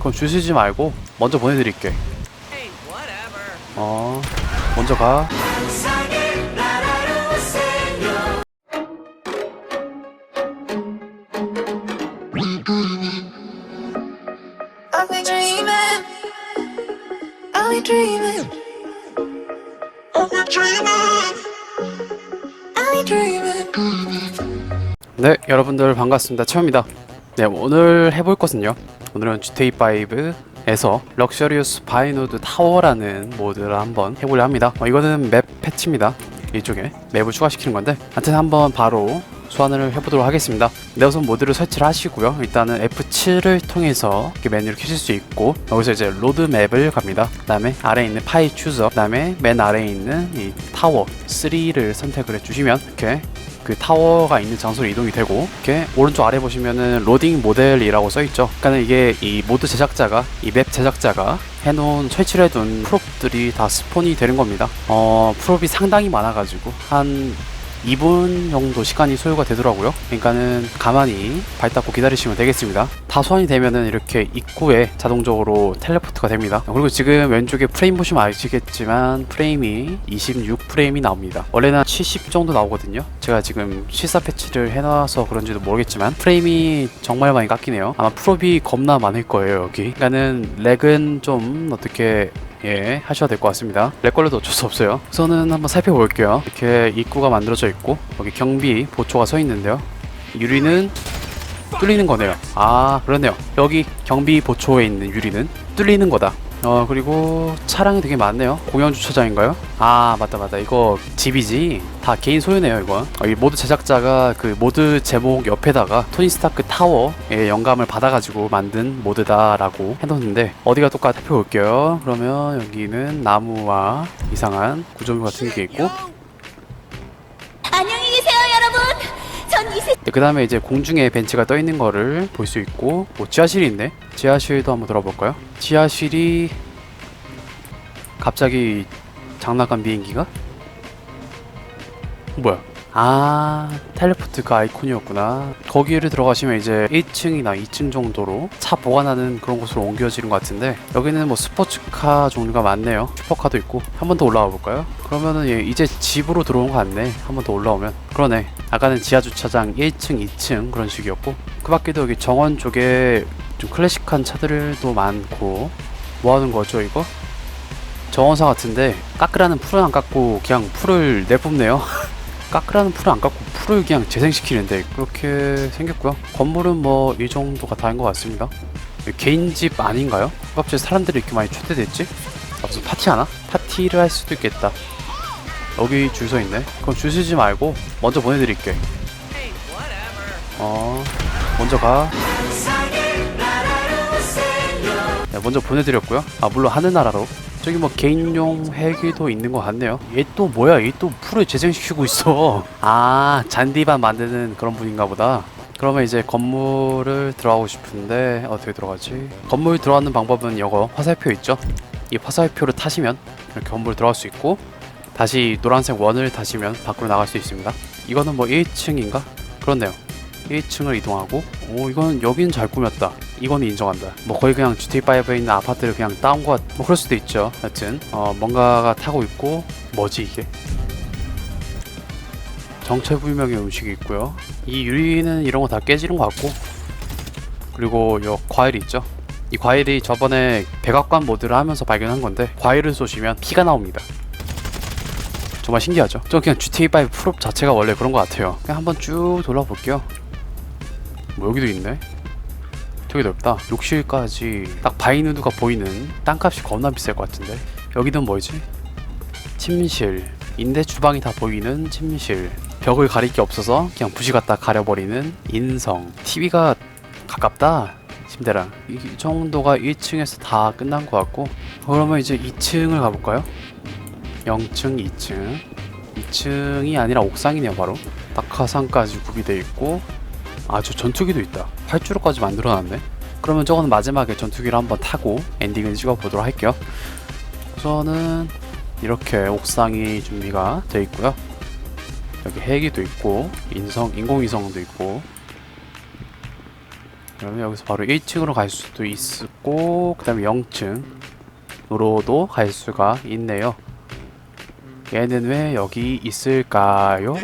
그럼 줄 서지 말고 먼저 보내드릴게. 어, 먼저 가. 네, 여러분들 반갑습니다. 채입니다 네, 오늘 해볼 것은요. 오늘은 GTA 5에서 럭셔리우스 바이노드 타워라는 모드를 한번 해보려 합니다. 어, 이거는 맵 패치입니다. 이쪽에 맵을 추가시키는 건데, 하여튼 한번 바로 소환을 해보도록 하겠습니다. 네, 우선 모드를 설치를 하시고요. 일단은 F7을 통해서 이렇게 메뉴를 켜실 수 있고, 여기서 이제 로드 맵을 갑니다. 그 다음에 아래에 있는 파이 추저, 그 다음에 맨 아래에 있는 이 타워 3를 선택을 해주시면 이렇게 그 타워가 있는 장소로 이동이 되고 이렇게 오른쪽 아래 보시면은 로딩 모델이라고 써 있죠. 그러니까 이게 이 모드 제작자가 이 맵 제작자가 해놓은 설치를 해둔 프롭들이 다 스폰이 되는 겁니다. 어 프롭이 상당히 많아가지고 한 2분 정도 시간이 소요가 되더라고요. 그러니까는 가만히 발 닦고 기다리시면 되겠습니다. 다 소환이 되면은 이렇게 입구에 자동적으로 텔레포트가 됩니다. 그리고 지금 왼쪽에 프레임 보시면 아시겠지만 프레임이 26프레임이 나옵니다. 원래는 70 정도 나오거든요. 제가 지금 실사 패치를 해놔서 그런지도 모르겠지만 프레임이 정말 많이 깎이네요. 아마 프롭이 겁나 많을 거예요 여기. 그러니까는 렉은 좀 어떻게 예, 하셔야 될 것 같습니다. 렉 걸려도 어쩔 수 없어요. 우선은 한번 살펴볼게요. 이렇게 입구가 만들어져 있고 여기 경비 보초가 서 있는데요. 유리는 뚫리는 거네요. 아, 그렇네요. 여기 경비 보초에 있는 유리는 뚫리는 거다. 어, 그리고 차량이 되게 많네요. 공영 주차장인가요? 아, 맞다, 맞다. 이거 집이지. 다 개인 소유네요, 이건. 어, 이 모드 제작자가 그 모드 제목 옆에다가 토니 스타크 타워의 영감을 받아가지고 만든 모드다라고 해놓는데, 어디가 똑같아 살펴볼게요. 그러면 여기는 나무와 이상한 구조물 같은 게 있고, 그 다음에 이제 공중에 벤치가 떠 있는 거를 볼 수 있고 뭐 지하실이 있네 지하실도 한번 들어볼까요? 지하실이 갑자기 장난감 비행기가? 뭐야 아 텔레포트 그 아이콘이었구나. 거기를 들어가시면 이제 1층이나 2층 정도로 차 보관하는 그런 곳으로 옮겨지는 것 같은데 여기는 뭐 스포츠카 종류가 많네요. 슈퍼카도 있고. 한 번 더 올라와 볼까요? 그러면은 얘 이제 집으로 들어온 것 같네. 한 번 더 올라오면. 그러네. 아까는 지하 주차장 1층 2층 그런 식이었고 그 밖에도 여기 정원 쪽에 좀 클래식한 차들도 많고. 뭐 하는 거죠 이거? 정원사 같은데 까끄라는 풀은 안 깎고 그냥 풀을 내뿜네요 까끄라는 풀을 안 깎고 풀을 그냥 재생시키는데 그렇게 생겼고요. 건물은 뭐 이 정도가 다인 것 같습니다. 개인 집 아닌가요? 갑자기 사람들이 이렇게 많이 초대됐지? 아, 무슨 파티 하나? 파티를 할 수도 있겠다. 여기 줄 서 있네. 그럼 줄 서지 말고 먼저 보내드릴게. 어, 먼저 가. 네, 먼저 보내드렸고요. 아, 물론 하늘나라로. 저기 뭐 개인용 헬기도 있는 것 같네요. 얘 또 뭐야? 얘 또 풀을 재생시키고 있어. 아, 잔디밭 만드는 그런 분인가 보다. 그러면 이제 건물을 들어가고 싶은데 어떻게 들어가지? 건물 들어가는 방법은 이거 화살표 있죠? 이 화살표를 타시면 이렇게 건물 들어갈 수 있고 다시 노란색 원을 타시면 밖으로 나갈 수 있습니다. 이거는 뭐 1층인가? 그렇네요. 1층을 이동하고 오 이건 여긴 잘 꾸몄다. 이거는 인정한다. 뭐 거의 그냥 GTA5에 있는 아파트를 그냥 따온 것뭐 그럴 수도 있죠. 여튼 어 뭔가가 타고 있고 뭐지 이게? 정체불명의 음식이 있고요. 이 유리는 이런 거 다 깨지는 것 같고 그리고 요 과일이 있죠. 이 과일이 저번에 백악관 모드를 하면서 발견한 건데 과일을 쏘시면 피가 나옵니다. 정말 신기하죠? 저 그냥 GTA5 프롭 자체가 원래 그런 것 같아요. 그냥 한번 쭉 돌아볼게요 뭐 여기도 있네. 되게 넓다. 욕실까지 딱 바이누드가 보이는 땅값이 겁나 비쌀 것 같은데. 여기는 뭐지? 침실. 인대 주방이 다 보이는 침실. 벽을 가릴 게 없어서 그냥 부시 갖다 가려버리는 인성. TV가 가깝다 침대랑. 이 정도가 1층에서 다 끝난 것 같고. 그러면 이제 2층을 가볼까요? 0층 2층. 2층이 아니라 옥상이네요 바로. 낙하산까지 구비되어 있고 아 저 전투기도 있다. 활주로까지 만들어놨네. 그러면 저거는 마지막에 전투기를 한번 타고 엔딩을 찍어보도록 할게요. 우선은 이렇게 옥상이 준비가 되어 있고요. 여기 헬기도 있고 인성 인공위성도 있고. 그러면 여기서 바로 1층으로 갈 수도 있고 그 다음에 0층으로도 갈 수가 있네요. 얘는 왜 여기 있을까요?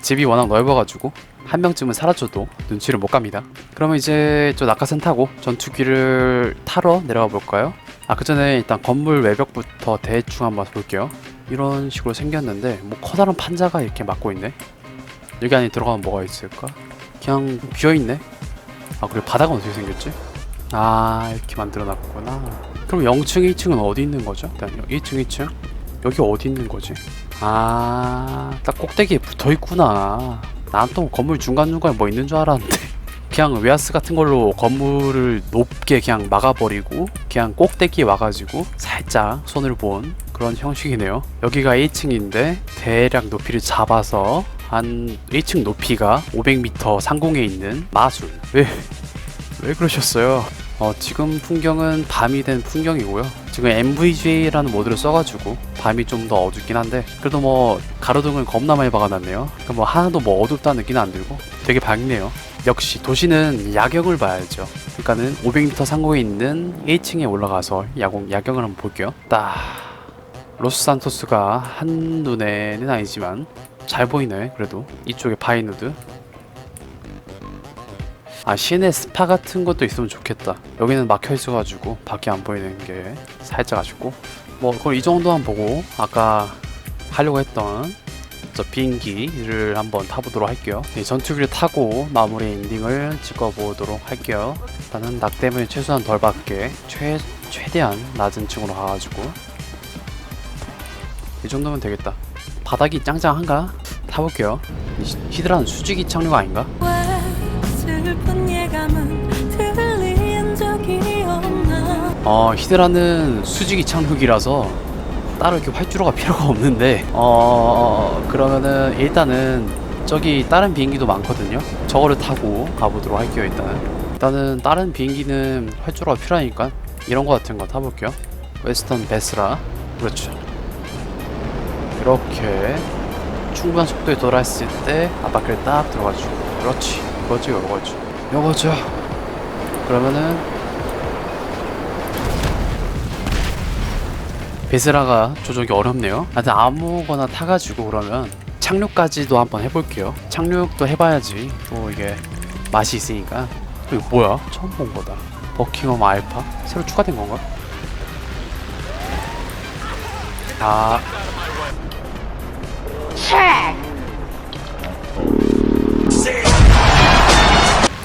집이 워낙 넓어가지고 한 명쯤은 사라져도 눈치를 못 갑니다 그러면 이제 저 낙하산 타고 전투기를 타러 내려가 볼까요? 아 그 전에 일단 건물 외벽부터 대충 한번 볼게요 이런 식으로 생겼는데 뭐 커다란 판자가 이렇게 막고 있네 여기 안에 들어가면 뭐가 있을까? 그냥 비어있네 아 그리고 바닥은 어떻게 생겼지? 아 이렇게 만들어놨구나 그럼 0층 1층은 어디 있는 거죠? 일단 1층 2층 여기 어디 있는 거지? 아 딱 꼭대기에 붙어 있구나 난 또 건물 중간중간에 뭐 있는 줄 알았는데 그냥 웨하스 같은 걸로 건물을 높게 그냥 막아버리고 그냥 꼭대기에 와가지고 살짝 손을 본 그런 형식이네요. 여기가 1층인데 대략 높이를 잡아서 한 1층 높이가 500m 상공에 있는 마술. 왜, 왜 그러셨어요? 어, 지금 풍경은 밤이 된 풍경이고요. 지금 MVGA라는 모드를 써가지고 밤이 좀 더 어둡긴 한데 그래도 뭐 가로등을 겁나 많이 박아놨네요 그러니까 뭐 하나도 뭐 어둡다는 느낌은 안 들고 되게 밝네요 역시 도시는 야경을 봐야죠. 그러니까는 500m 상공에 있는 1층에 올라가서 야경 야경을 한번 볼게요. 딱 로스 산토스가 한 눈에는 아니지만 잘 보이네. 그래도 이쪽에 바이누드. 아 시내 스파 같은 것도 있으면 좋겠다. 여기는 막혀 있어가지고 밖에 안 보이는 게 살짝 아쉽고 뭐 그걸 이 정도만 보고 아까 하려고 했던 저 비행기를 한번 타보도록 할게요. 이 전투기를 타고 마무리 엔딩을 찍어보도록 할게요. 일단은 낙댐을 최소한 덜 받게 최, 최대한 낮은 층으로 가가지고 이 정도면 되겠다. 바닥이 짱짱한가? 타볼게요. 히드라는 수직이 착륙 아닌가? 어 히드라는 수직이 착륙이라서 따로 이렇게 활주로가 필요가 없는데 어 그러면은 일단은 저기 다른 비행기도 많거든요. 저거를 타고 가보도록 할게요 일단은. 일단은 다른 비행기는 활주로가 필요하니까 이런 거 같은 거 타볼게요. 웨스턴 베스라. 그렇죠. 이렇게 충분한 속도에 돌아있을 때 앞바퀴를 딱 들어가지고. 그렇지. 이거죠 이거죠. 이거죠. 그러면은 베스라가 조종이 어렵네요. 하여튼 아무거나 타가지고 그러면 착륙까지도 한번 해볼게요. 착륙도 해봐야지 또 이게 맛이 있으니까. 또 이거 뭐야? 처음 본 거다. 버킹엄 알파? 새로 추가된 건가? 아.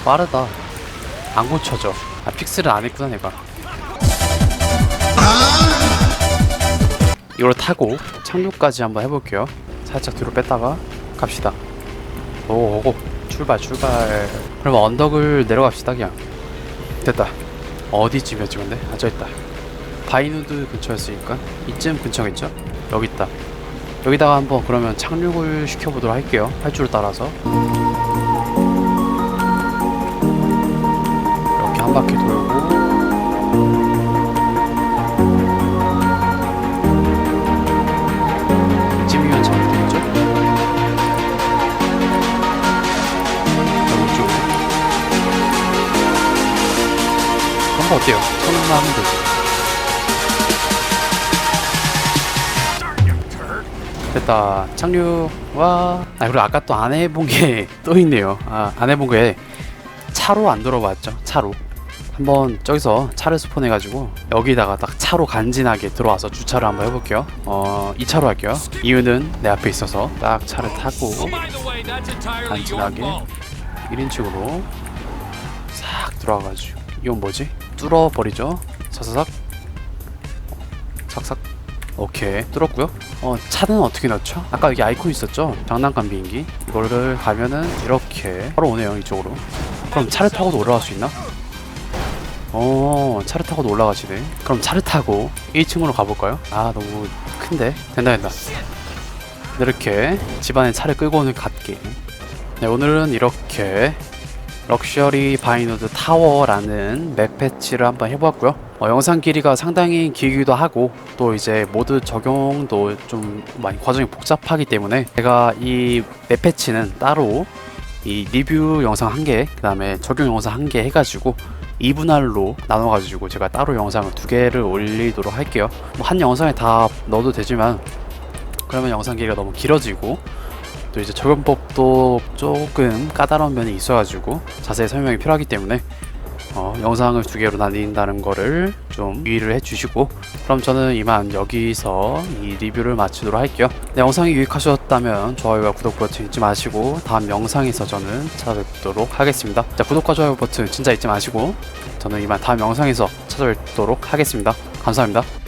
빠르다. 안 고쳐져. 아, 픽스를 안 했구나, 내가. 이걸 타고 착륙까지 한번 해볼게요. 살짝 뒤로 뺐다가 갑시다. 오, 오고 출발 출발. 그럼 언덕을 내려갑시다 그냥. 됐다. 어디쯤이었지 근데? 아, 저 있다. 바이누드 근처였으니까 이쯤 근처겠죠? 여기 있다. 여기다가 한번 그러면 착륙을 시켜보도록 할게요. 활주를 따라서. 이렇게 한 바퀴 돌고 그런 거 어때요? 천원만 하면 되지 됐다. 착륙 와 아, 그리고 아까 또 안 해본 게 또 있네요. 아, 안 해본 게 차로 안 들어봤죠. 차로. 한번 저기서 차를 스폰해가지고 여기다가 딱 차로 간지나게 들어와서 주차를 한번 해볼게요. 어 2차로 할게요. 이유는 내 앞에 있어서 딱 차를 타고 간지나게 1인칭으로 싹 들어와가지고. 이건 뭐지? 뚫어버리죠. 사사삭. 삭삭. 오케이. 뚫었고요. 어 차는 어떻게 넣죠? 아까 여기 아이콘 있었죠? 장난감 비행기. 이거를 가면은 이렇게 바로 오네요 이쪽으로. 그럼 차를 타고도 올라갈 수 있나? 어 차를 타고도 올라가시네. 그럼 차를 타고 1층으로 가볼까요? 아 너무 큰데? 된다 된다. 이렇게 집안에 차를 끌고 오는 갓게임 네 오늘은 이렇게 럭셔리 바이노드 타워라는 맵 패치를 한번 해보았고요 어, 영상 길이가 상당히 길기도 하고 또 이제 모드 적용도 좀 많이 과정이 복잡하기 때문에 제가 이 맵 패치는 따로 이 리뷰 영상 한 개, 그 다음에 적용 영상 한 개 해가지고 2분할로 나눠가지고 제가 따로 영상을 두 개를 올리도록 할게요. 뭐 한 영상에 다 넣어도 되지만 그러면 영상 길이가 너무 길어지고 또 이제 적용법도 조금 까다로운 면이 있어가지고 자세히 설명이 필요하기 때문에 어, 영상을 두 개로 나뉜다는 거를 좀 유의를 해주시고 그럼 저는 이만 여기서 이 리뷰를 마치도록 할게요. 네, 영상이 유익하셨다면 좋아요와 구독 버튼 잊지 마시고 다음 영상에서 저는 찾아뵙도록 하겠습니다. 자 구독과 좋아요 버튼 진짜 잊지 마시고 저는 이만 다음 영상에서 찾아뵙도록 하겠습니다. 감사합니다